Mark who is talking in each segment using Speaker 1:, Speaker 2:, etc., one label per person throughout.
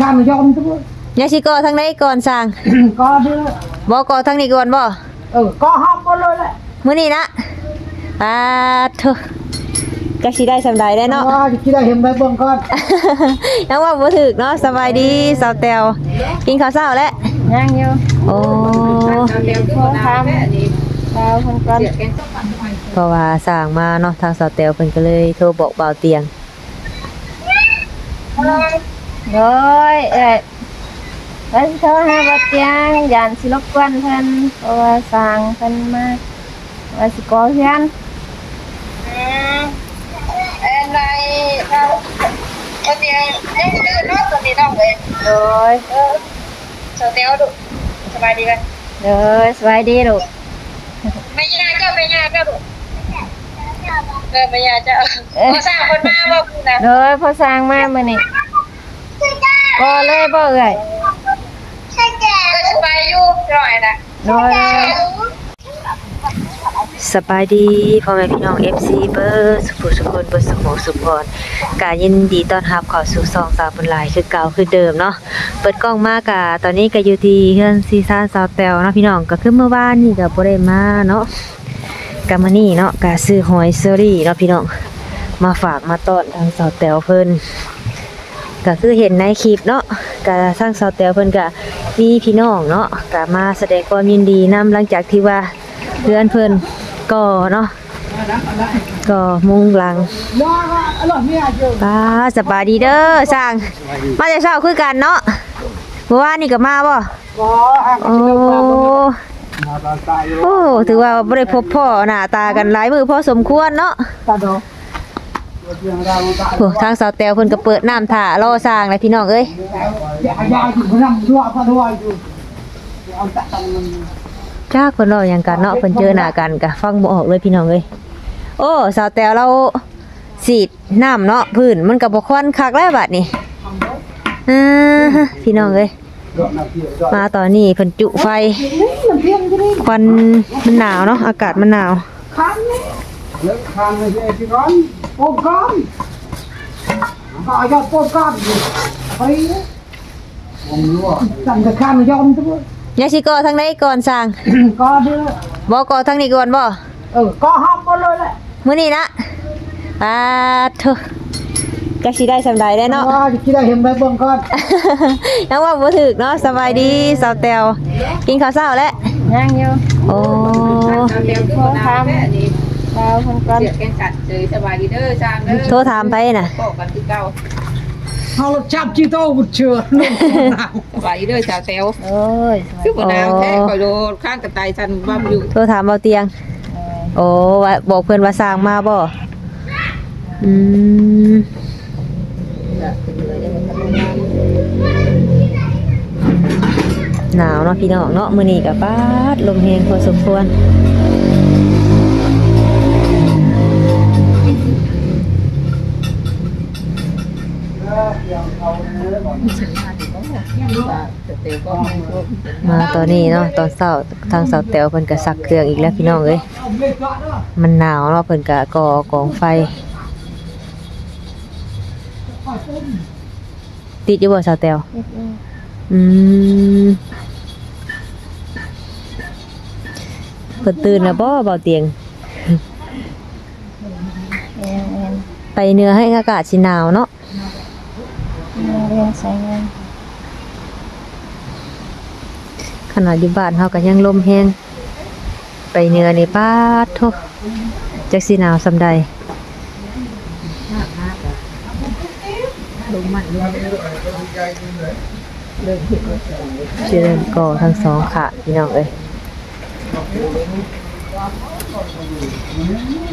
Speaker 1: ข้ามยอมทุกคน
Speaker 2: ยาสิก่อทางไหนก่อนสร้าง
Speaker 1: ก็เดือ
Speaker 2: บ่ก่อทางนี้ก่อนบ่
Speaker 1: เออก็ห้ามหมดเลยแหละ
Speaker 2: มื้อนี้นะปาโถก็สิได้สำใดได้เนาะ
Speaker 1: ว่าที่ได้เห็นใบเบิ่งก่อน
Speaker 2: ยังว่าบ่ถึกเนาะสบายดีสาวแตวกินข้าวเช้าแล้ว
Speaker 3: ย่างอยู่
Speaker 2: โอ้
Speaker 3: โทรทำดาวคนก่อน
Speaker 2: เพราะว่าสร้างมาเนาะทางสาวแตวเพิ่นก็เลยโทรบอกเบาเตียง
Speaker 3: โดยเอ้ยแล้วสิโทรหาบัดเตียงยานสิรบกวนเพิ่นเพราะว่าสร้างเพิ่นมาว่าสิก่อเฮือน
Speaker 4: เอ็นในเราคนเดียวเอ๊ะดื้อเนาะตัวนี้น้องเว้ย
Speaker 3: โดย
Speaker 4: เออสเตียวดุสบายดีไหม
Speaker 3: โดยสบายดีลูก
Speaker 4: ไม่ยากเจ้าไม่ยากเจ้าดุเออไม่ยากเจ้าก็สร้างคนมาบ่คุณนะ
Speaker 3: โดยพอสร้างมามื้อนี้ ก็เลยบ่เอ้ย
Speaker 4: ก็สบายอยู่หน่อยนะ
Speaker 3: โดย
Speaker 2: สบายดีพ่อแม่พี่น้อง FC เบอร์สุขุสุคนเบอร์สมองสุพรกายินดีต้อนรับเข้าสู่ซองสาวบุญหลายคือเก่าคือเดิมเนาะเปิดกล้องมากะตอนนี้ก็อยู่ที่เฮือนซีซ่าสาวแตวเนาะพี่น้องก็คือเมื่อวานนี่ก็บ่ได้มาเนาะกะมานี่เนาะกะซื้อหอยเซอรี่เนาะพี่น้องมาฝากมาต้อนทางสาวแตวเพิ่น ก็คือเห็นในคลิปเนาะกะทางสาวแตวเพิ่นก็มีพี่น้องเนาะก็มาแสดงความยินดีนํหลังจากที่ว่าเพื่อนเพิ่นก็เนาะก็มุงหลังป้าสบายดีเด้อสร้าง มาแต่เช้าคือกันเนาะเมื่อวานนี่ก็มาบ่
Speaker 1: ก็อะ
Speaker 2: โอ้โอ้ถือว่าบ่ได้พบพ่อหน้าตากันหลายมือพอสมควรเนาะ
Speaker 1: ตา โอ้
Speaker 2: ทางสาวแตวเพิ่นก็เปิดน้ำท่ารอสร้างเลยพี่น้องเอ้ย
Speaker 1: ยาอย่าอยู่นำด้วยพอย่างมัน
Speaker 2: จ้าเพิ่นรอหยังกันเนาะเพิ่นเจอหน้ากันก็ฟังบ่ออกเลยพี่น้องเอ้ยโอ้สาวแตวเราสีดน้ำเนาะพื้นมันก็บ่ควันคักแล้วบัดนี้อ่าพี่น้องเอ้ยมาตอนนี้เพิ่นจุไฟควันมันหนาวเนาะอากาศมันหนาว
Speaker 1: ค้างนี่เลิกค้างเลยที่ร้อนโอ้ก้อนก็ยอดโป้ก้อนอยู่ไปผมรู้ว่าสั่งจะข้ามยอมทุกคน
Speaker 2: ยาสิก่อทางไหนก่อนสร้าง
Speaker 1: ก็เดือ
Speaker 2: บ่ก่อทางนี้ก่อนบ่
Speaker 1: เออก็ห้ามหมดเลยแหละ
Speaker 2: มื้อนี้นะปาโถก็สิได้สำใดได้เนาะ
Speaker 1: ว่าที่ได้เห็นใบเบิ่งก่อน
Speaker 2: ยังว่าบ่ถึกเนาะสบายดีสาวแตวกินข้าวเช้าแล้ว
Speaker 3: ย่างอยู่
Speaker 2: โอ้
Speaker 3: โทรทำ ดาวคนก่อน
Speaker 5: เสียแกงกัดเจอสบายดีเด้อจามเด้อ
Speaker 2: โทรถามไปน่ะ
Speaker 5: บอกกันคือเก่า
Speaker 1: เอารถจับจีโต้บุดเชื่อลงหนาว
Speaker 5: สบายดีเด้อชาวแตว
Speaker 3: โอ้ยส
Speaker 5: คือบ่นาวแท้คอยโดนข้างกระต่ายสันบ้าอยู่
Speaker 2: โทรถามเบาเตียง โอ้ว่าบอกเพิ่นว่าสร้างมาบ่อืมหนาวเนาะพี่น้องเนาะมื้อนี้ก็ปาดลมแรงพอสมควร
Speaker 5: ม่รู้
Speaker 2: มาตอนนี้เนาะตอนเช้าทางเสาแตวเพิ่นก็ซักเครื่องอีกแล้วพี่น้องเอ้ยมันหนาวเนาะเพิ่นก็ก่อกองไฟ ติดอยู่บ่เสาแตวอืมเพิ่นตื่นแล้วบ่เบาเตียง
Speaker 3: เอ็นเอ็น
Speaker 2: ไปเหนือให้อากาศสิหนาวเนาะ
Speaker 3: เรียนใช้เงิน
Speaker 2: ขนาดอยู่บ้านเฮาก็ยังลมแฮงไปเหนือนี่ปาดโทจักสิหนาวซำใดชื่อเล่นก็ทั้งสองค่ะพี่น้องเอ้ย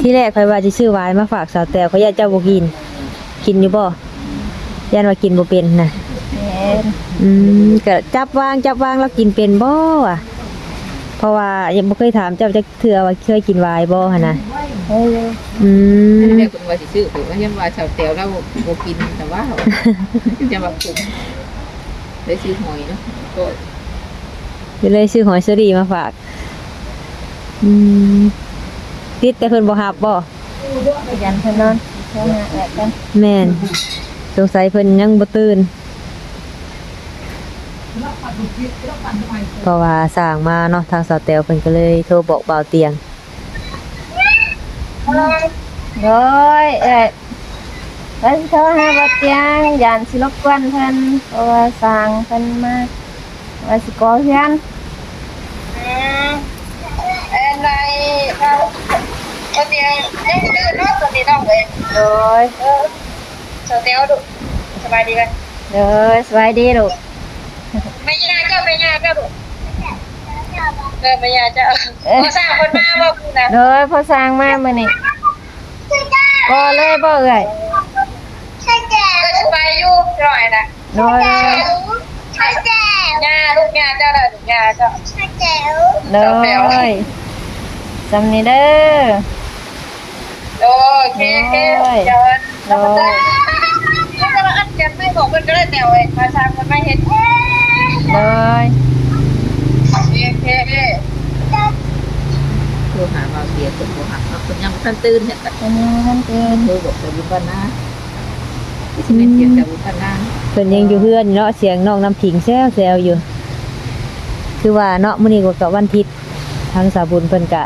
Speaker 2: ที่แรกใครว่าจะซื้อไว้มาฝากสาวแต่เขาอยากเจ้าบ่กิน กินอยู่บ่ ยันว่ากินบ่เป็นนะ
Speaker 3: เอ็น
Speaker 2: อืมก็จับวางจับวางแล้วกินเป็นบ่อะเพราะว่ายังบ่เคยถามเจ้าจักเทื่อว่าเคยกินไวน์บ่หั่นน่ะ
Speaker 3: เฮ้ย
Speaker 2: อืม
Speaker 5: เรียกคนว่าสิซื้อผมก็ยังว่าชาวแตวแล้วบ่กินแต่ว่าจะมาคุมได้ซื้อหอยเนาะก็
Speaker 2: ก็เลยซื้อหอยเชอรี่มาฝาก อืมติดแต่เพิ่นบ่ฮับบ่
Speaker 3: ยันเพิ่นนอนเพิ่นหาแอบกัน
Speaker 2: แม่น สงสัยเพิ่นยังบ่ตื่นเพราะว่าสร้างมาเนาะทางสาวแตวเพิ่นก็เลยโทรบอกเบาเตียง
Speaker 3: โดยเอ้ยเพิ่นโทรหาบ่เตียงยานสิรบกวนเพิ่นเพราะว่าสร้างเพิ่นมาว่าสิก่อเฮือน
Speaker 4: อืมเอ็นไรเราตัวเดียวยังตื่นเนาะตัวนี้น้องเลย
Speaker 3: โดย
Speaker 4: เออเจ้าเดียวดูสบายดีไหม
Speaker 3: โดยสวัสดีลูก
Speaker 4: ไม่ยากเจ้าไม่ยากเจ้าดูเออไม่ยากเจ้าเขาสร้างคนมาบอกคุณนะ
Speaker 3: โดยพอสร้างมามื้อนี้ก็เลยบ่เอ่ย
Speaker 4: ก็สบายอยู่หน่อยนะ
Speaker 3: โดย
Speaker 4: ย่าลูกย่าเจ้าเลยลูกย่าเจ้า
Speaker 3: โดยสำนี้เด้อ
Speaker 4: โอเคโอเคเดี๋ยว เราจะเราจะมาอัดกันไม่บอกคนก็ได้แนวเองมาทำมันไม่เห็น
Speaker 3: โดย
Speaker 4: โอเคโอเค
Speaker 5: โทรหาบ่าวเตียงเพิ่นบ่หักเนาะเพิ่นยังบ่ทันตื่นเนี่ย
Speaker 3: เป็นยังไงเกิน
Speaker 5: โทรบอกแต่บุญบ้านนาสิเป็นเสียงแต่บุญบ้านนา
Speaker 2: เพิ่นยังอยู่เฮือนอยู่เนาะเสียงน้องน้ำผิงแซวๆอยู่ คือว่าเนาะมื้อนี้ก็กับวันอาทิตย์ทางสาบุญเพิ่นก็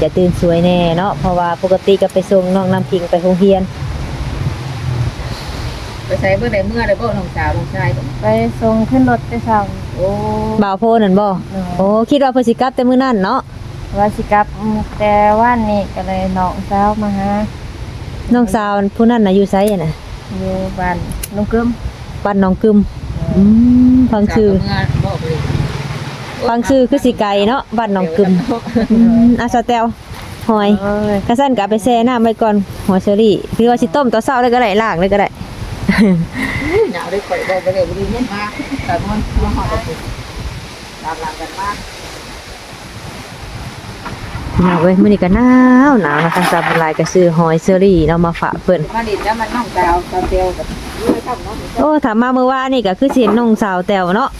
Speaker 2: จะตื่นสวยแน่เนาะเพราะว่าปกติก็ไปส่งน้องน้ำผิงไปโรงเรียน
Speaker 5: ไป ใช้เมื่อใดเมื่อใดบ่น้องสาวน้องชายก็
Speaker 3: ไปส่งขึ้นรถไปเช้า
Speaker 5: โอ้
Speaker 2: บ่าวโพนั่นบ่โอ้คิดว่าเพิ่นสิกลับแต่มื้อนั้นเนาะ
Speaker 3: ว่าสิกลับแต่ว่านนี้ก็เลยน้องสาวมาหา
Speaker 2: น้องสาวผู้นั้นน่ะอยู่ไสอะน่ะ
Speaker 3: อยู่บ้านลุงกึม
Speaker 2: บ้านหนองกึมอืมฟังชื่อ
Speaker 5: เมื่อบ่เลย
Speaker 2: ฟังชื่อคือสิไกลเนาะบ้านหนองกึมอืมอาสาแตวหอย
Speaker 3: เอ้ย
Speaker 2: กระสั้นก็เอาไปแช่น้ำไว้ก่อนหอยเชอรี่คือว่าสิต้มตอนเช้าเลยก็ได้ล้างเลยก็ได้
Speaker 5: หนาวได้ข่อยบ่บ่ได้บ่ได้เงินมาแต่มันมาฮอดแล้วตามหลังกันมา
Speaker 2: หนาวเว้ยมื้อนี้ก็หนาวหนาวนะคะซาบุหลายก็ซื้อหอยเชอรี่เนาะมาฝากเพิ่น
Speaker 5: มาดินแล้วมันน้องสาวสาวเตียวกับอยู่ในถ้ำเนาะ
Speaker 2: โอ้ถามมาเมื่อวานนี่ก็คือสิเห็นน้องสาวแตวเนาะ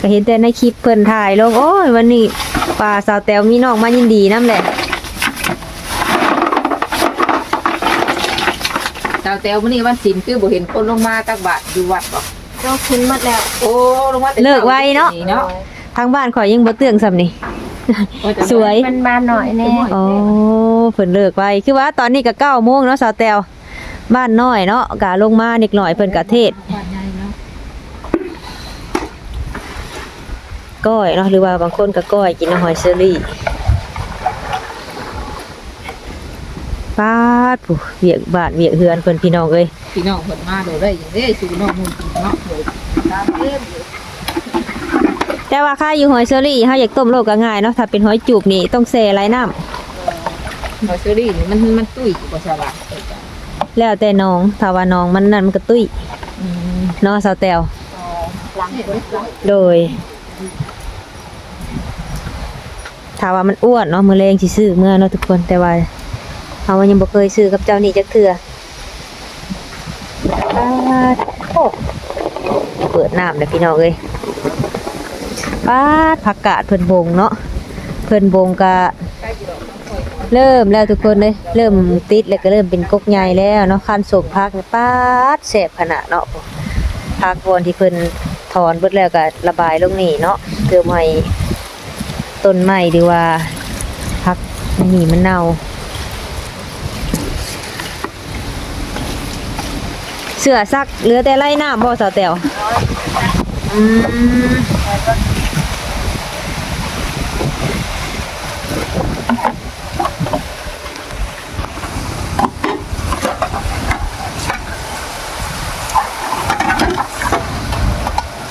Speaker 2: ก็เห็นแต่ในคลิปเพิ่นถ่ายลงโอ้ยวันนี้ป้าสาวแตวมีน้องมายินดีนํแหละ
Speaker 5: สาวเตียวมื้อนี้วันศีลคือบ่เห็นคนลงมาตักบาตรอยู่วัดบ่
Speaker 3: เจ้าขึ้นหมดแล้ว
Speaker 5: โอ้ลงมาแต่
Speaker 2: เลิกไวเนาะ
Speaker 5: เนาะ
Speaker 2: ทางบ้านข่อยยังบ่เตื้องซำนี่ สวย
Speaker 3: มันบ้านหน่อยแน่
Speaker 2: โอ้เพิ่นเลิกไว้คือว่าตอนนี้ก็เก้าโมงเนาะสาวแตวบ้านน้อยเนาะกะลงมานิดหน่อยเพิ่นกะเทศ
Speaker 5: บ้านใหญ่เนาะ
Speaker 2: ก้อยเนาะหรือว่าบางคนก็ก้อยกินน้ำหอยเชอรี่ ปาดผู้เวียกบ้านเวียกเฮือนเพิ่นพี่น้องเอ้ย
Speaker 5: พี่น้องเพิ่นมาโดยได้อย่างเด้สู่น้องมุ่นเนาะโดยตามเต็มอยู่
Speaker 2: แต่ว่าค่าอยู่หอยเชอรี่เฮาอยากต้มโลกก็ง่ายเนาะถ้าเป็นหอยจูบนี่ต้องแช่ไหลน้ำ
Speaker 5: หอยเชอรี่นี่มันมันตุ้ยอยู่บ่สบาย
Speaker 2: แล้วแต่น้องถ้าว่าน้องมันนั่นมันก็ตุ้ย
Speaker 5: อืม
Speaker 2: เนาะสาวแตว
Speaker 5: หลังคนหลัง
Speaker 2: โดยถ้าว่ามันอ้วนเนาะมื้อแรงสิซื้อเมื่อเนาะทุกคนแต่ว่า เฮายังบ่เคยซื้อกับเจ้านี่จักเทื่อปาโอ้เปิดน้ำเลยพี่น้องเอ้ยป้าผักกาดเพิ่นบงเนาะเพิ่นบงกะเริ่มแล้วทุกคนเลยเริ่มติดแล้วก็เริ่มเป็นกกใหญ่แล้วเนาะคันสมพักเนี่ยปาดแสบขนาดเนาะพักบอนที่เพิ่นถอนเบิดแล้วก็ระบายลงนี่เนาะเพื่อไม่ให้ต้นไม้หรือว่าพักอันนี่มันเน่า เสือซักเหลือแต่ไล่น้ำบ่สาวแตวอืม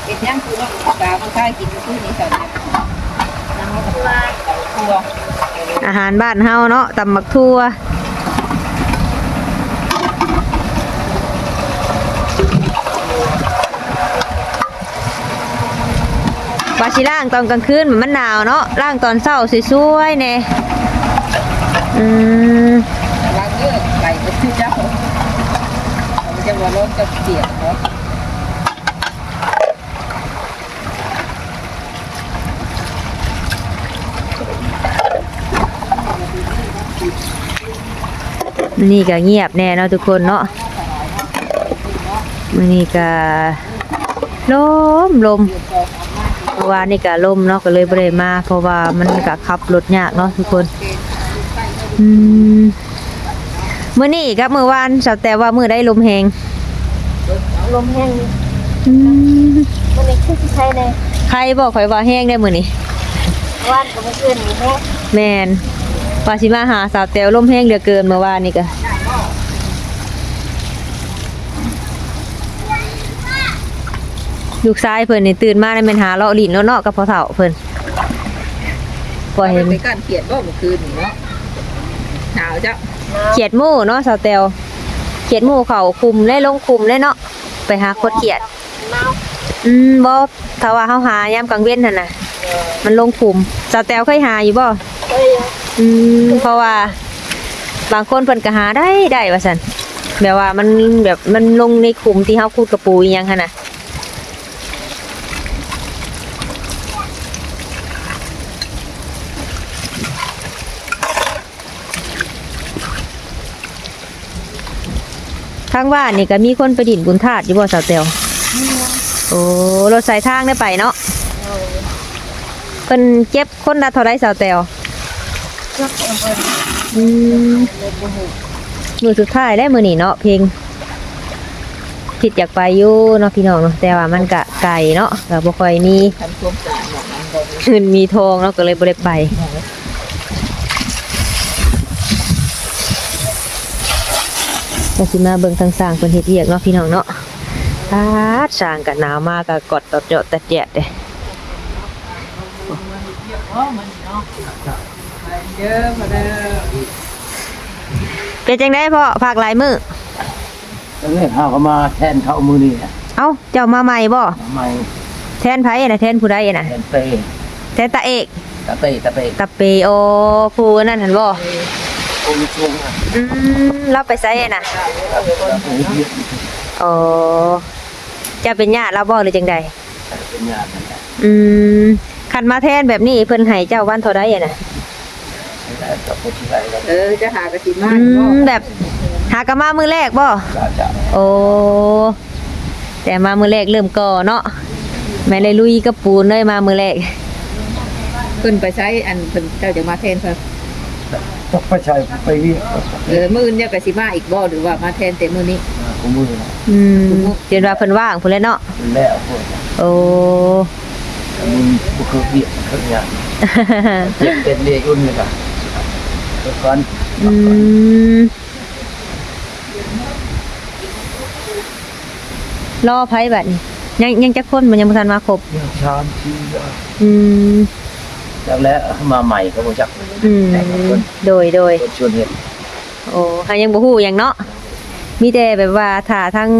Speaker 5: เป็นยังคือน้องสาวน้องชายกินคือนี่สาวเนี่ยน้ำมันตัวตัว
Speaker 2: อาหารบ้านเฮาเนาะตำบักทั่ว วาชิล่างตอนกลางคืนมันหนาวเนาะล่างตอนเช้าสวยๆแน่อืม
Speaker 5: ล้างเยอะไหลไปที่เจ้ามันจะว่าร้อนจะเปียกเนาะ
Speaker 2: นี่ก็เงียบแน่เนาะทุกคนเนาะมื้อนี้ก็ลมลม เพราะว่านี่ก็ลมเนาะก็เลยบ่ได้มา เพราะว่ามันก็ขับรถยากเนาะทุกคนอืมมื้อนี้กับมื้อวานสาวแต่ว่ามื้อได้ลมแฮง
Speaker 3: ลมแห้ง
Speaker 2: อืม
Speaker 3: มันนี่คือสิใช้ใน
Speaker 2: ใครบอกข่อยว่าแห้งได้มื้อนี้
Speaker 3: ว่านก็บ่ขึ้นนี่แห้ง
Speaker 2: แม่นว่าสิมาหาสาวแตวลมแห้งเหลือเกินเมื่อวานนี่ก็ ลูกชายเพิ่นนี่ตื่นมาได้แม่นหาเลาะลิ้นเลาะเนาะกับพ่อเฒ่าเพิ่นพอเห็น
Speaker 5: ไปการเขียนบ่เมื่อคืนนี่เนาะหนาวจ้ะ
Speaker 2: เขียดหมู่เนาะสาวแตวเขียดหมู่เขาคุมได้ลงคุมได้เนาะไปหาคดเขียด
Speaker 3: หนาว
Speaker 2: อืมบ่ถ้าว่าเฮาหายามกลางเว้นนั่นน่ะ มันลงคุมสาวแตวเคยหาอยู่บ่
Speaker 3: เอ้ย
Speaker 2: อืมเพราะว่า บางคนเพิ่นก็หาได้ได้ว่าซั่นแบบว่ามันแบบมันลงในคุมที่เฮาคูดกระปูอีหยังหั่นน่ะ ทางบ้านนี่ก็มีคนไปดินบุญธาตุอยู่บ่สาวเตียวโอ้รถสายทางได้ไปเนาะเพิ่นเก็บคนละเท่าไรสาวเตียวอืมมือสุดท้ายได้มือนี่เนาะเพลงคิดอยากไปอยู่เนาะพี่น้องเนาะแต่ว่ามันกะไก่เนาะก็บ่ค่อยมี
Speaker 5: ทำความสะอาดแบบนั้นบ่
Speaker 2: เงินมีทองเนาะก็เลยบ่ได้ไป ก็สิมาเบิ่งทางสร้างเพิ่นเฮ็ดเวียกเนาะพี่น้องเนาะตาดสร้างก็หนาวมากก็กดตอดเจาะตัดแยะเด้
Speaker 5: เยอะมาเด้อ
Speaker 2: เป็นจังได๋พ่อภาคหลายมื้อ
Speaker 1: แล้วเนี่ยเขาก็มาแทนเขามือนี่นะ
Speaker 2: เอ้าเจ้ามาใหม่บ่
Speaker 1: ทำไม
Speaker 2: แทนไผน่ะแทนผู้ใดน่ะ
Speaker 1: แทนเปย์
Speaker 2: แทนตาเอก
Speaker 1: ตะเปย์ตะเปย์
Speaker 2: ตะเปโอผู้นั่นหันบ่
Speaker 1: โอ้ยช่วงนะ
Speaker 2: อืมเราไปไสน่ะ
Speaker 1: ตะเปย์เยอะ
Speaker 2: อ๋อจะเป็นญาติเราบ่หรือจังใด
Speaker 1: เป็นญาติกันนะ
Speaker 2: อืมคันมาแทนแบบนี้เพิ่นให้เจ้าวันเท่าใดอะน่ะ
Speaker 1: ไม่ได้ตะพูดที่ไรแล้ว
Speaker 5: เออจะหากระสิมา
Speaker 2: อื
Speaker 5: อีกบ่
Speaker 2: มแบบหากะมามื้อแรกบ่
Speaker 1: จะจะ
Speaker 2: โอ้ แต่มามื้อแรกเริ่มก่อเนาะแม่เลยลุยกับปูนเลยมามื้อแรก
Speaker 5: เพิ่นไปใช้อันเพิ่นเจ้าจะมาแทนเพิ่น
Speaker 1: ต้องไปใช้ไปเรียก
Speaker 5: เออมื้อนี้กระสิมาอีกบ่หรือว่ามาแทนแต่มื้อนี้
Speaker 1: กูมือนะ
Speaker 2: อืมจนว่าเพิ่นว่างพุ่นแหล้วเนาะ
Speaker 1: แล้วพวก
Speaker 2: โอ้
Speaker 1: มึงกูคือเรียกคือญาติเจ็บเป็นเรียกอุ่นเลยกันก่อน
Speaker 2: อืมรอไผบัดนี้ยังยังจะคนมันยังบ่ทันมาครบ
Speaker 1: ยังชามที
Speaker 2: อืม
Speaker 1: จากแล้วมาใหม่ก็บ่จัก
Speaker 2: อืมโดยโดย
Speaker 1: คนชวนเห็น
Speaker 2: โอ้หายังบ่ฮู้หยังเนาะมีแต่แบบว่าถ้าทั้ง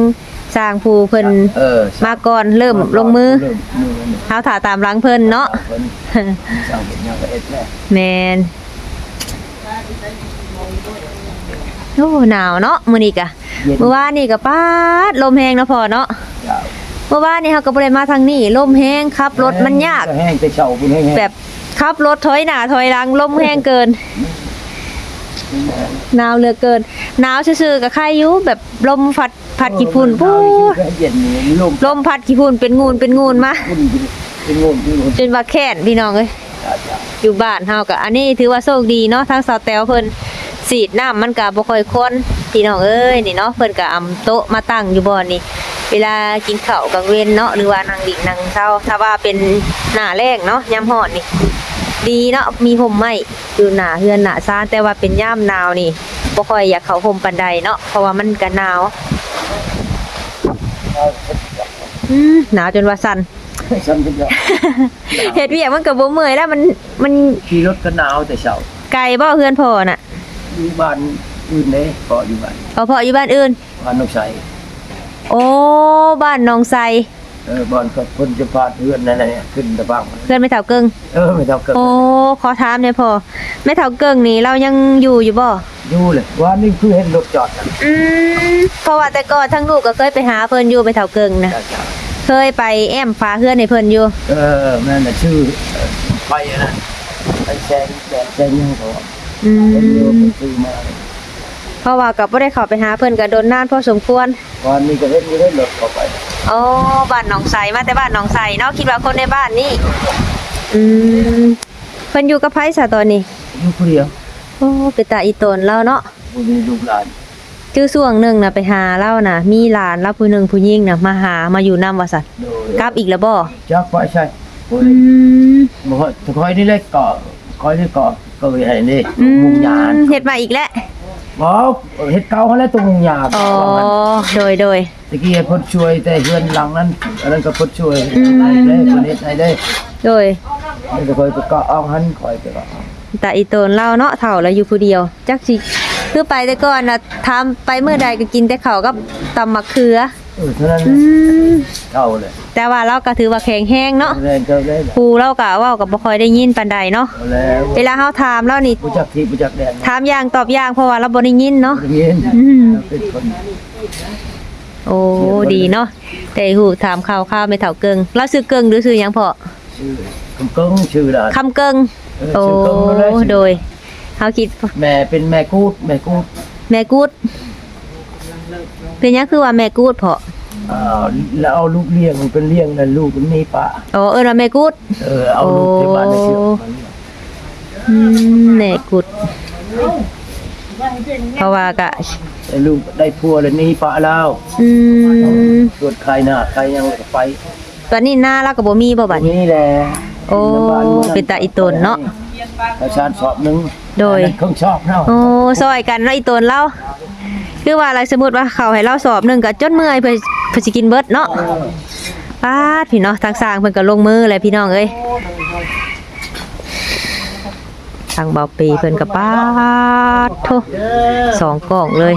Speaker 2: สร้างผู้เพิ่น
Speaker 1: เออ
Speaker 2: มาก่อนเริ่มลงมือ
Speaker 1: เริ่มมือ
Speaker 2: เฮาถ่าตามหลังเพิ่นเนาะ
Speaker 1: เพิ่นสร้างเป็นยังก็เอ็ดแน่
Speaker 2: แมนโอ้หนาวเนาะมื้อนี้กะ
Speaker 1: เย็น
Speaker 2: เมื่อวานนี่ก็ป๊าดลมแฮงเนาะพ่อเนาะ
Speaker 1: ยาว
Speaker 2: เมื่อวานนี่เฮาก็บ่ได้มาทางนี้ลมแฮงขับรถมันยาก
Speaker 1: แห้งแต่เช้าพุ่นแห้งๆ
Speaker 2: แบบ ขับรถถอยหน้าถอยหลังลมแห้งเกินหนาวเหลือเกินหนาวซื่อๆกับใครอยู่แบบลมพัดพัดกี่ฝุ่นปู๊
Speaker 1: เย็นนี่ลม
Speaker 2: ลมพัดกี่ฝุ่นเป็นงูนเป็นงูนมา
Speaker 1: พุ่นเป็นงงเป็นงง
Speaker 2: จนว่าแค้นพี่น้องเอ้ย
Speaker 1: จ้าจ้า
Speaker 2: อยู่บ้านเฮาก็อันนี้ถือว่าโชคดีเนาะทางสาวแตวเพิ่นสีดน้ำมันก็บ่ค่อยค้น พี่น้องเอ้ยนี่เนาะเพิ่นก็เอาโต๊ะมาตั้งอยู่บ่อนนี่เวลากินข้าวกลางเว้นเนาะหรือว่านั่งดิ่งนั่งเช้าถ้าว่าเป็นหน้าแรกเนาะยามฮ้อนนี่ ดีเนาะมีห่มไหมอยู่หน้าเฮือนหน้าซ่านแต่ว่าเป็นยามหนาวนี่บ่ค่อยอยากเข้าห่มปานใดเนาะเพราะว่ามันก็หนาวอืมหนาวจนว่าสั่น
Speaker 1: ฉันเป็นยอ
Speaker 2: เฮ็ดเวียกมันก็บ่เมื่อยแล้วมันมัน
Speaker 1: ขี่รถก็หนาวแต่เช้า
Speaker 2: ไกลบ่เฮือนพ่อน่ะ
Speaker 1: อยู่บ้าน อื่นเด้ก็อยู่บ้าน
Speaker 2: เอาพ่ออยู่บ้านอื่น
Speaker 1: บ้านนกชัย
Speaker 2: โอ้บ้านหนองไซ
Speaker 1: เออบ้านก็คนจะพาเพื่อนนั่นน่ะเนี่ยขึ้นตะบัง
Speaker 2: เพื่อนแม่เฒ่าเกิง
Speaker 1: เออไม่เท่าเกิน
Speaker 2: โอ้ขอถามหน่อยพ่อแม่เฒ่าเกิงนี่เรายังอยู่อยู่บ่
Speaker 1: อยู่เลยว่านี่คือเห็นรถจอดกัน
Speaker 2: อืมเพราะว่าแต่ก่อนทั้งลูกก็เคยไปหาเพิ่นอยู่แม่เฒ่าเกิงนะ
Speaker 1: จ้าจ้า
Speaker 2: เคยไปแอมฟ้าเฮือนให้เพิ่นอยู่
Speaker 1: เออแม่น่ะชื่อเอ่อไปอะนะไอ้แซงแดดแซงยังเขา
Speaker 2: อื
Speaker 1: เป็นโยม
Speaker 2: ม
Speaker 1: ซื้อมา
Speaker 2: เพราะว่าก็บ่ได้เข้าไปหาเพิ่นก็โดนนานพอสมควร
Speaker 1: วันนี้ก็เห็นอยู่ได้รถเข้าไป
Speaker 2: อโอ้บ้านหนองไสมาแต่บ้านหนองไสเนาะคิดว่าคนในบ้านนี่อืมเพิ่นอยู่กับไผซะตอนนี้
Speaker 1: อยู่คนเดียว
Speaker 2: โอ้เป็นตาอีตนแล้วเนาะ
Speaker 1: บ่มีลูกหลาน
Speaker 2: คือช่วงหนึงน่ะไปหาเล่าน่ะมีหลานแล้วผู้หนึงผู้หญิงน่ะมาหามาอยู่นำว่าซั่น
Speaker 1: โดย
Speaker 2: กลับอีกแล้วบ่
Speaker 1: จักว่าใช่
Speaker 2: อืม
Speaker 1: บ่ค่อยแต่ค่อยนี่เลยเกาะค่อยนี่เกาะเกยให้นี่
Speaker 2: อื
Speaker 1: มุงยาน
Speaker 2: มเฮ็ดมาอีกแล้ว
Speaker 1: บ่เฮ็ดเก่าเขาแล้วตรงมุงยาน
Speaker 2: อ๋อ
Speaker 1: ว่างั้น
Speaker 2: โดยโดย
Speaker 1: ตะกี้เพิ่นช่วยแต่เฮือนหลังนั้นอันนั้นก็เพิ่นช่วย
Speaker 2: อืม
Speaker 1: ให้ได้เพิ่นเฮ็ดให้ได้
Speaker 2: โดย
Speaker 1: นี่ก็ค่อยไปเกาะเอาหันค่อยไปเกาะ
Speaker 2: ตาอีตนเล่าเนาะเฒ่าแล้วอยู่ผู้เดียว จักสิคือไปแต่ก่อนน่ะถามไปเมื่อใดก็กินแต่ข้าวกับตำมะเขือ
Speaker 1: เออเท่านั้น
Speaker 2: อืม
Speaker 1: เก่าเลย
Speaker 2: แต่ว่าเราก็ถือว่าแข็งแห้งเนาะ
Speaker 1: แรงเก่าได้
Speaker 2: ครูเราก็เว้าก็บ่ค่อยได้ยินปานใดเนาะ
Speaker 1: เอาแล้ว
Speaker 2: เวลาเฮาถามเรานี่
Speaker 1: รู้จักที่รู้จักแดน
Speaker 2: ถามอย่างตอบอย่างเพราะว่าเราบ่ได้ยินเนาะ
Speaker 1: เรียน
Speaker 2: อืม
Speaker 1: เป็นคน
Speaker 2: โอ้ดีเนาะแต่หูถามข่าวข่าวไม่เฒ่าเกิงเราซื้อเกิงหรือซื้อหยังพอ
Speaker 1: ชื่อคำกงชื่อดาน
Speaker 2: คำเกิง
Speaker 1: เออ
Speaker 2: โอ้
Speaker 1: ชื่อเกิงนั่นแหละชื่อ
Speaker 2: โดยเฮาคิด
Speaker 1: แม่เป็นแม่กูดแม่กูด
Speaker 2: แม่กูด เป็นหยังคือว่าแม่กูดพอ
Speaker 1: อ่าแล้วเอาลูกเลี้ยงมันเป็นเลี้ยงนั่นลูกมันมีปะ
Speaker 2: อ๋อเอิ้นว่าแม่กูด
Speaker 1: เออเอาลูกที่บ้านในเชือกมัน
Speaker 2: อืมแม่กูด เพราะว่ากะ
Speaker 1: ไอ้ลูกได้พัวแล้วนี่ปะแล้ว
Speaker 2: อืม
Speaker 1: ตรวจใครหน้าใครยังก็ไป
Speaker 2: ตอนนี้หน้าเราก็บ่มีบ่บัดนี้
Speaker 1: นี่แหละ
Speaker 2: โอ้เป็นตาอีตนเนาะ
Speaker 1: ประชาชนสอบหนึง
Speaker 2: โดย
Speaker 1: อันนั้นเครื่องชอบเนาะ
Speaker 2: โอ้ซอยกันเนาะอีตนเรา คือว่าอะไรสมมุติว่าเขาให้เราสอบหนึงก็จนเมื่อยเพื่อเพื่อสิกินเบิดเนาะป้าดพี่เนาะทางสร้างเพิ่นก็ลงมือเลยพี่น้องเอ้ยทางเบาปีเพิ่นก็ป้าดโทสองกล่องเลย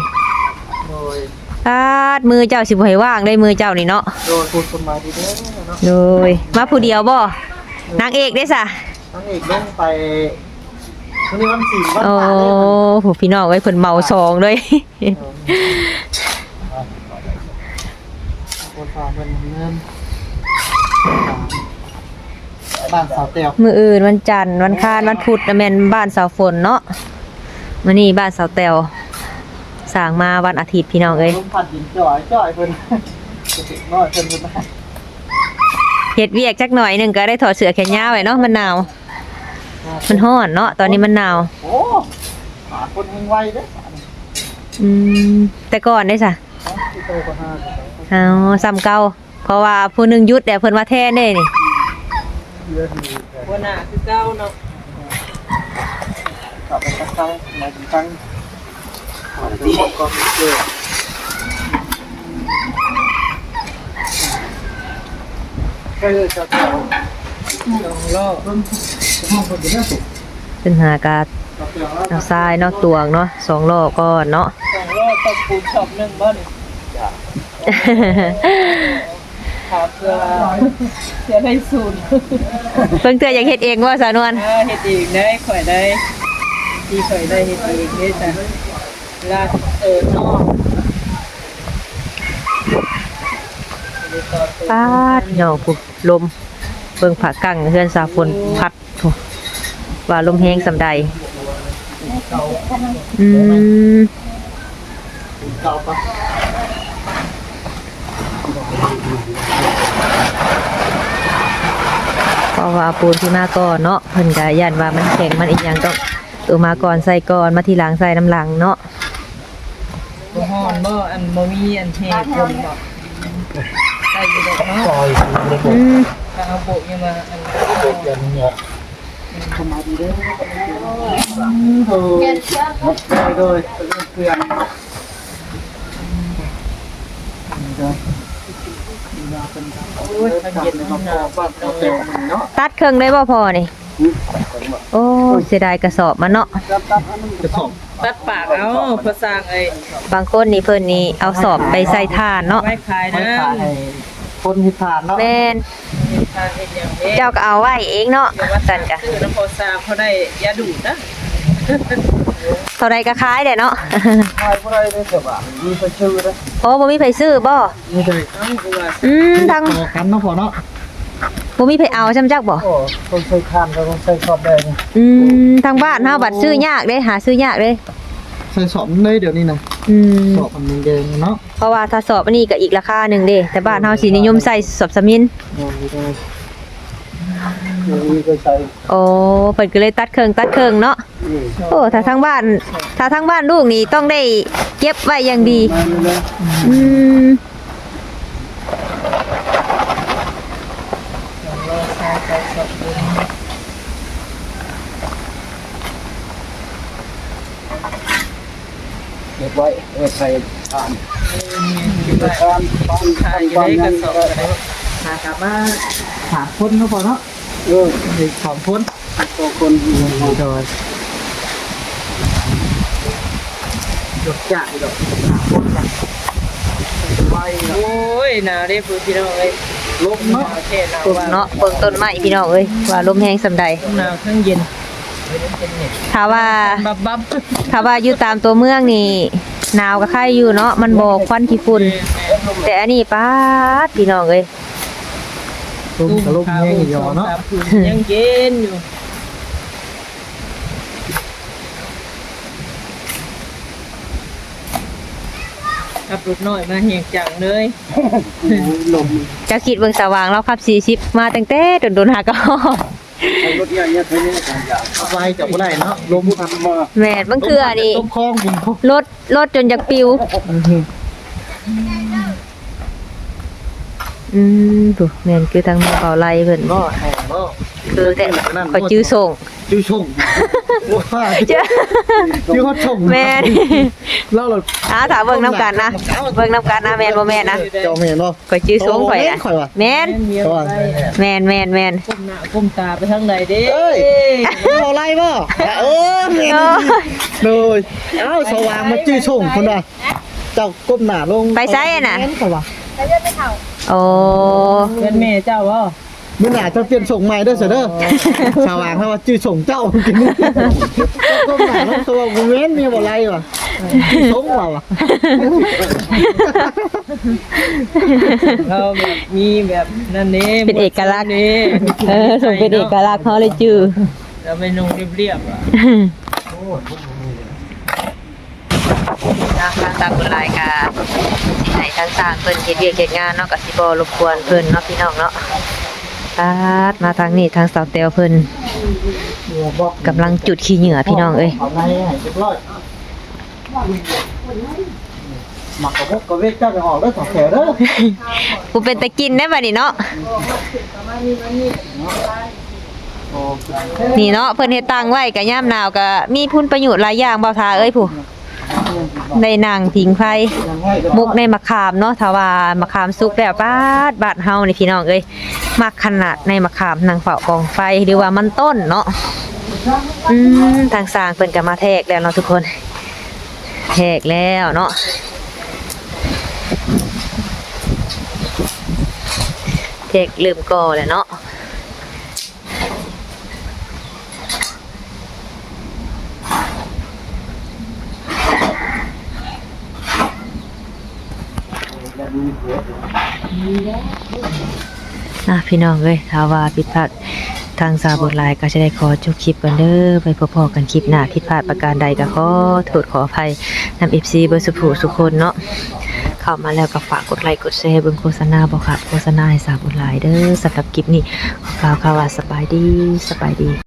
Speaker 2: ป้าดมือเจ้าสิบ่ให้ว่างได้มือเจ้านี่เนาะ
Speaker 6: โดยพูดสมาดีเด้อเนาะ
Speaker 2: โดยมาผู้เดียวบ่นางเอกได้ซะ
Speaker 6: ทั้งอีกลงไปวันนี้วันสี่วัน
Speaker 2: โอ้
Speaker 6: ตาเลยมัน
Speaker 2: ผู้พี่น้องเอ้ยเพิ่นเมาซองเลย
Speaker 6: คนฝากเงินเงินบ้านสาวเตียว
Speaker 2: มื้ออื่นวันจันทร์วันคานวันพุธน่ะแม่นบ้านสาวฝนเนาะมื้อนี้บ้านสาวแตวสร้างมาวันอาทิตย์พี่น้องเอ้ย
Speaker 6: ลมพัดหินจ่อยจ่อยเพิ่นจะติดน้อยเพิ่นเพิ่นมา
Speaker 2: เฮ็ดเวียกจักหน่อยหนึงก็ได้ถอดเสื้อแขนยาวไว้เนาะมันหนาว มันร้อนเนาะตอนนี้มันหนาว
Speaker 6: โอ้ หาคนยังไวเด้อ
Speaker 2: อืมแต่ก่อนได้ซะ
Speaker 6: ที่โตกว่าห้า
Speaker 2: เอาซ้ำเก่าเพราะว่าผู้หนึงหยุดแต่เพิ่นว่าแท้เด้นี่
Speaker 6: เยอะที
Speaker 5: วันหน้าคือเก้าเนาะ
Speaker 6: กลับไปตั้งตั้งมาถึงตั้งหาดูก็เจอใช่เลยครับ
Speaker 5: สองรอบ
Speaker 2: เป็นหากาด เอาทรายเนาะตวงเนาะสองรอบก่อนเนาะ
Speaker 5: สองรอบต้องปูนชอบหนึ่งบ้านถามเพื่อเพื่อได้ศูนย์
Speaker 2: เพิ่งเตืออยากเฮ็ดเองว่าสาวนวล
Speaker 5: อ่าเฮ็ดเองได้ข่อยได้ที่ข่อยได้เฮ็ดเองได้จ้ะเวลาเออนอก
Speaker 2: ปาดเนาะผู้ลมเบิ่งผากั้งเฮือนสาฝนพัดโถ่ว่าลมแห้งสำใด อืม
Speaker 6: เก่าปะ
Speaker 2: เพราะว่าปูนที่มาก่อนเนาะเพิ่นก็ย่านว่ามันแข็งมันอีหยังต้องตัวมาก่อนใส่ก่อนมาทีหลังใส่น้ำหลังเนาะ
Speaker 5: บ่ฮ้อนบ่อันบ่มีอันแห้คนบ่ได้อยู่ดอกเนาะ
Speaker 6: ซอยเล็ก
Speaker 2: อืม
Speaker 5: ถ้าเอาโบกยังมาอัน
Speaker 6: ๆเด็กยันเนี่ย สมาดีเด้อโอ้ยโดยโดยเพื่อนโอ้ยถ้าเย็นเขาบอกว่าเขาเต็มเนาะ
Speaker 2: ตัดเครื่องได้บ่พอนี่โอ้เสียดายกระสอบมาเนาะ
Speaker 6: จะสอบ
Speaker 5: ตัดปากเอาภาษาไอ้
Speaker 2: บางคนนี่เพิ่นนี่เอาสอบไปใส่ถ่านเนาะ
Speaker 5: ไว้ขาย
Speaker 6: ไม่
Speaker 5: นะ
Speaker 6: ขายให้คนที่ทานเนาะ
Speaker 2: แม่น
Speaker 5: ทานเฮ็ดอย่างนี้
Speaker 2: เจ้าก็เอาไว้เองเนาะ
Speaker 5: อย่าว่า
Speaker 2: สั่นกะ
Speaker 5: ซื้อน้ำพอซามเขาได้ยาดูดนะ
Speaker 2: เท่าใดก็ขายได้เนาะ
Speaker 6: ขายบ่ได้เลยแต่ว่ามีไปชื่อเด้อ
Speaker 2: โอ้บ่มีไผซื้อบ่
Speaker 6: นี่เลย
Speaker 5: เอ้าคือว่า
Speaker 2: อืมทาง
Speaker 6: ต่อกันเนาะพอเนาะ
Speaker 2: บ่มีไผเอาจำจักบ่
Speaker 6: โอ้คนเคยทานก็ต้องใส่ชอบได้นี่
Speaker 2: อืมทางบ้านเฮาบัดซื้อยากเด้หาซื้อยากเด้
Speaker 6: ใส่สอบเลยเดี๋ยวนี้นะ
Speaker 2: อืม
Speaker 6: สอบมันแดงๆเนาะ
Speaker 2: เพราะว่าถ้าสอบอันนี้ก็อีกราคาหนึ่งเด้แต่บ้านเฮาสินิยมใส่สอบสมิน
Speaker 6: มองไม่ได้เดี๋ยวนี้ก็ใส่
Speaker 2: โอ้เพิ่นก็เลยตัดเครื่องตัดเครื่องเนาะ
Speaker 6: อืม
Speaker 2: โอ้ถ้าทั้งบ้าน ถ้าทั้งบ้านลูกนี่ต้องได้เก็บไว้อย่างดี
Speaker 6: มาเลย
Speaker 2: อืม
Speaker 6: ไว้เออใส่ทานก็บไว้ทานทาน
Speaker 5: ขายอยู่
Speaker 6: ทาน
Speaker 5: ได้
Speaker 6: ยั
Speaker 5: ก็
Speaker 6: ง
Speaker 5: สอบก็ได้หากลับมา
Speaker 6: สามคนก็พอเนาะเออเด็กสามคนตัวคนอยู่ในดอยดอกจ่ายดอกสามคนนะไปเนาะ
Speaker 5: โอ้ยนาวเด้อพี่น้องเอ้ย
Speaker 6: ลมเนาะ
Speaker 2: เนาะเบิ่งต้นไม้พี่น้องเอ้ยว่าลมแห้งสำใด
Speaker 5: หนาวทั้งเย็น
Speaker 2: ถ้าว่าถ้าว่าอยู่ตามตัวเมืองนี่ หนาวก็ใครอยู่เนาะมันบ่ควันขี้ฝุ่นแต่อันนี้ป๊าดพี่น้องเอ้ย
Speaker 6: ลมกับลมแห้งอยู่เนาะ
Speaker 5: ยังเย็นอยู่ขับรถน้อยมาเฮียงจังเลย
Speaker 6: ลม
Speaker 2: จะคิดเบิ่งสว่างเราขับ40มาตั้งแต่โดนๆหาก็ ฮอด
Speaker 6: รถเนี่ยเนี่ยเท่านี้กันอยากไปจับบ่ได้เนาะลมพัดมา
Speaker 2: แม่นบางเทื่อนี่
Speaker 6: ต้มคลองบุญพก
Speaker 2: รถรถจนอยากปิว อืมถูกแม่นคือทางเป่าไล่เพิ่น
Speaker 6: ก็แห้งเนาะ
Speaker 2: คือแต่ขอยจื้อส่ง
Speaker 6: จิ้วชงว่า
Speaker 2: เจ้า
Speaker 6: จิ้วเขาชง
Speaker 2: แม่น
Speaker 6: แล้วเรา
Speaker 2: อ่าถามเบิ่งน้ำกันนะเบิ่งน้ำกันนะแม่นบ่แม่นนะ
Speaker 6: เจ้าแม่นบ่
Speaker 2: ข่อยจื้อส่งข่อยนะ
Speaker 6: ข่อยว่ะ
Speaker 2: แม่น
Speaker 5: เมียไป
Speaker 2: แม่นแม่นแม่น
Speaker 5: ก้มหน้าก้มตาไปทางใดเด้
Speaker 6: เอ้ยบ่ไล่บ่เออแม่น
Speaker 2: โอ้ย
Speaker 6: เลยเอ้าสว่างมาจิ้วชงคนว่าเจ้าก้มหน้าลง
Speaker 2: ไปไสอะน่ะ
Speaker 6: แม่ข่อยว่ะ
Speaker 2: โอ้
Speaker 5: เพื่อนแม่เจ้าว่า
Speaker 6: มื้อหน้าจะเปลี่ยนส่งใหม่เด้อเสือเด้อสว่างเพราะว่าจิ้วชงเจ้ากินก้มหน้าลงตัวบ่แม่นเมียบ่ไล่ว่ะจิ้วชงว่ะว่ะ
Speaker 5: เราแบบมีแบบนั่นนี่
Speaker 2: เป็นเอกลักษณ์
Speaker 5: นี่
Speaker 2: เออส่งเป็นเอกลักษณ์เขาเลยจื้อ
Speaker 5: เราไปนุ่งเรียบๆอะ
Speaker 2: นะทางต่างคนหลายกาให้ทางต่างเพิ่นเฮ็ดเวียกเฮ็ดงานเนาะก็สิบ่รบกวนเพิ่นเนาะพี่น้องเนาะ ตาดมาทางนี้ทางสาวเตวเพิ่น
Speaker 6: บอก
Speaker 2: กำลังจุดขี้เหงื่อพี่น้องเอ้ย
Speaker 6: เอาในให้เรียบร้อยหมักกระพกกระเวกเจ้าไปออกแล้วสองแถวเด้อ
Speaker 2: กูเป็นตะกินได้บัดนี้เนาะนี่เนาะเพิ่นเฮ็ดตังไว้ก็ยามหนาวก็มีพุ่นประโยชน์หลายอย่างบ่ทาเอ้ยผู้ ได้นั่งผิงไฟมุกในมะขามเนาะถ้าว่ามะขามสุกแล้วบาดบาดเฮานี่พี่น้องเอ้ยมักขนาดในมะขามนางเฝ้ากองไฟหรือว่ามันต้นเนาะอืมทางสร้างเพิ่นก็มาแทกแล้วเนาะทุกคนแทกแล้วเนาะแทกลืมก่อแล้วเนาะ นะพี่น้องเอ้ยถ้าว่าผิดพลาดทางสาวบทลายก็จะได้ขอจบคลิปกันเด้อไปพอๆกันคลิปหน้าผิดพลาดประการใดก็ขอโทษขออภัยนำ FC เบอร์สุภูสุคนเนาะเข้ามาแล้วก็ฝากกดไลค์กดแชร์เบิ่งโฆษณาบ่ขาดโฆษณาให้สาวบทลายเด้อสำหรับคลิปนี้ขอกล่าวคำว่าสบายดีสบายดี